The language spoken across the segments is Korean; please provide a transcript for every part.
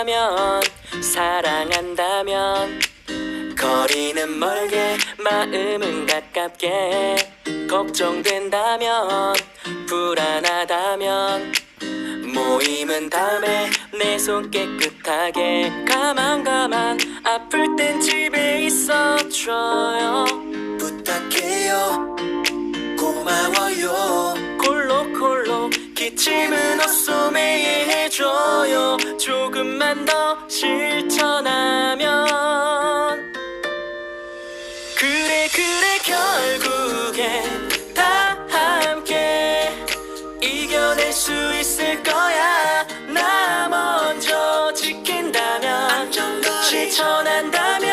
사랑한다면 사랑한다면. 거리는 멀게 마음은 가깝게. 걱정된다면 불안하다면. 모임은 다음에 내 손 깨끗하게. 가만 가만. 아플 땐 집에 있어줘요. 부탁해요. 고마워요. 콜록콜록 기침은 해줘요 조금만 더 실천하면 그래 그래 결국엔 다 함께 이겨낼 수 있을 거야. 나 먼저 지킨다면 실천한다면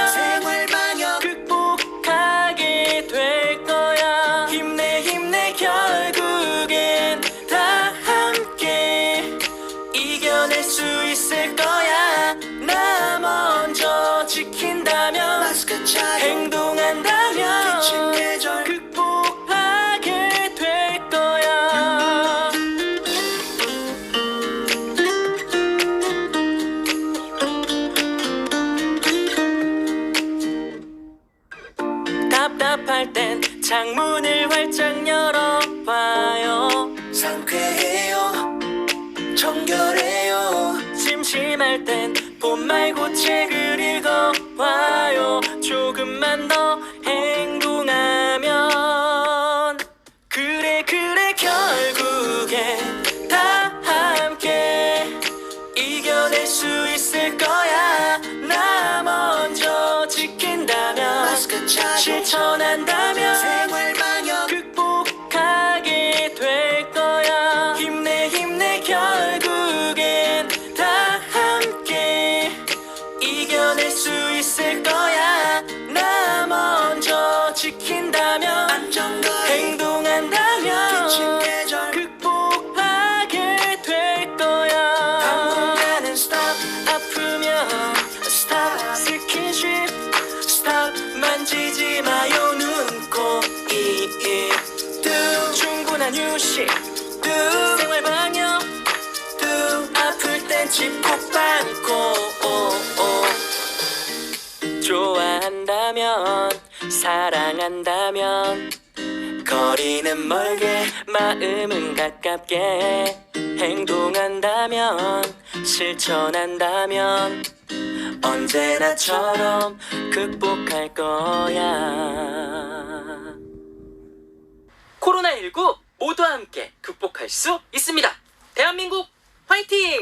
지킨다면 행동한다면 극복하게 될 거야. 답답할 땐 창문을 활짝 열어봐요. 상쾌해요. 정결해요. 심심할 땐 봄 말고 책을 읽어봐요 조금만 더 행동하면 그래 그래 결국엔 다 함께 이겨낼 수 있을 거야. 나 먼저 지킨다면 실천한다면 지킨다면 행동한다면 극복하게 될 거야. 당분간은 stop 아프면 stop 스킨십 stop 만지지 마요 눈코입 do 충분한 휴식. do 생활 방역. do 아플 땐 짚고 빵 사랑한다면 거리는 멀게 마음은 가깝게 행동한다면 실천한다면 언제나처럼 극복할 거야. 코로나19 모두 함께 극복할 수 있습니다. 대한민국